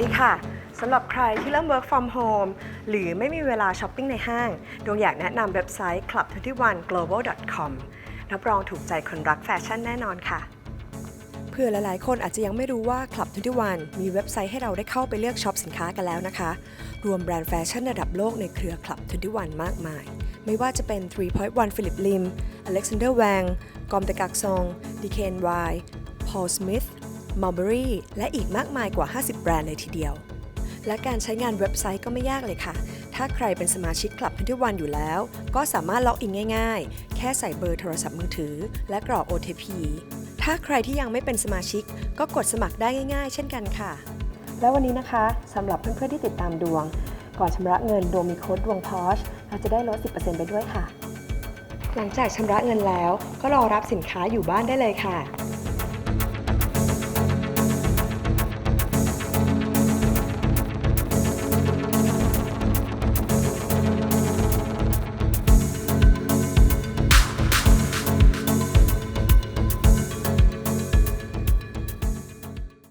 นี้ค่ะ สำหรับใครที่เริ่ม work from home หรือไม่มีเวลาช้อปปิ้งในห้าง ดวงอยากแนะนำเว็บไซต์ club21global.com รับรองถูกใจคนรักแฟชั่นแน่นอนค่ะ เพื่อหลายๆ คนอาจจะยังไม่รู้ว่า Club 21มีเว็บไซต์ให้เราได้เข้าไปเลือกช็อปสินค้ากันแล้วนะคะ รวมแบรนด์แฟชั่นระดับโลกในเครือ Club 21 มากมาย ไม่ว่าจะเป็น 3.1 Philip Lim Alexander Wang กอมเตกักซอง DKNY Paul Smith Mulberry และอีกมากมายกว่า 50 แบรนด์เลยทีเดียว และการใช้งานเว็บไซต์ก็ไม่ยากเลยค่ะ ถ้าใครเป็นสมาชิกคลับ21อยู่แล้ว ก็สามารถล็อกอินง่าย ๆ แค่ใส่เบอร์โทรศัพท์มือถือ และกรอก OTP ถ้าใครที่ยังไม่เป็นสมาชิก ก็กดสมัครได้ง่าย ๆ เช่นกันค่ะ แล้ววันนี้นะคะสำหรับเพื่อนๆที่ติดตามดวง ก่อนชำระเงินดวงมีโค้ดดวงพอชเราจะได้ลด 10%ไปด้วยค่ะ หลังจากชำระเงินแล้วก็รอรับสินค้าอยู่บ้านได้เลยค่ะ